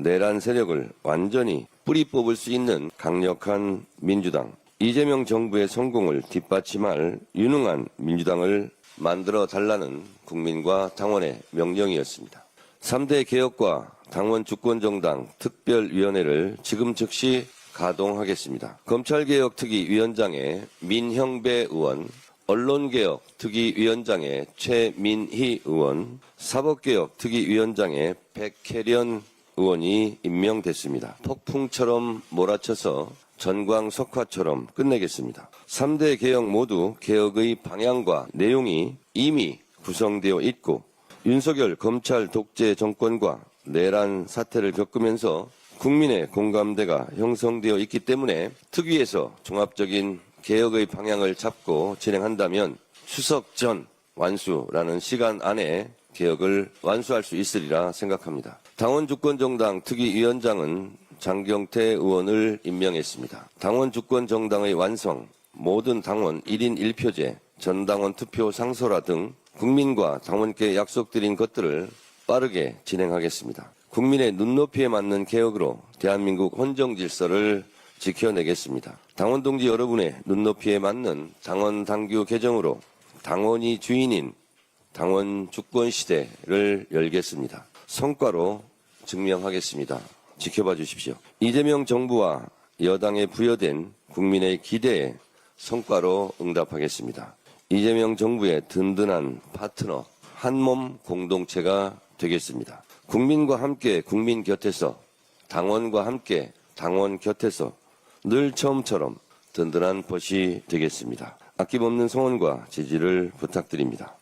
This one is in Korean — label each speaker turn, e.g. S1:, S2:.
S1: 내란 세력을 완전히 뿌리 뽑을 수 있는 강력한 민주당, 이재명 정부의 성공을 뒷받침할 유능한 민주당을 만들어 달라는 국민과 당원의 명령이었습니다. 3대 개혁과 당원 주권정당 특별위원회를 지금 즉시 가동하겠습니다. 검찰개혁 특위위원장의 민형배 의원, 언론개혁 특위위원장의 최민희 의원, 사법개혁 특위위원장의 백혜련 의원이 임명됐습니다. 폭풍처럼 몰아쳐서 전광 석화처럼 끝내겠습니다. 3대 개혁 모두 개혁의 방향과 내용이 이미 구성되어 있고 윤석열 검찰 독재 정권과 내란 사태를 겪으면서 국민의 공감대가 형성되어 있기 때문에 특위에서 종합적인 개혁의 방향을 잡고 진행한다면 추석 전 완수라는 시간 안에 개혁을 완수할 수 있으리라 생각합니다. 당원 주권 정당 특위위원장은 장경태 의원을 임명했습니다. 당원 주권 정당의 완성, 모든 당원 1인 1표제, 전당원 투표 상소라 등 국민과 당원께 약속드린 것들을 빠르게 진행하겠습니다. 국민의 눈높이에 맞는 개혁으로 대한민국 헌정 질서를 지켜내겠습니다. 당원 동지 여러분의 눈높이에 맞는 당원 당규 개정으로 당원이 주인인 당원 주권 시대를 열겠습니다. 성과로 증명하겠습니다. 지켜봐 주십시오. 이재명 정부와 여당에 부여된 국민의 기대에 성과로 응답하겠습니다. 이재명 정부의 든든한 파트너, 한몸 공동체가 되겠습니다. 국민과 함께 국민 곁에서, 당원과 함께 당원 곁에서 늘 처음처럼 든든한 벗이 되겠습니다. 아낌없는 성원과 지지를 부탁드립니다.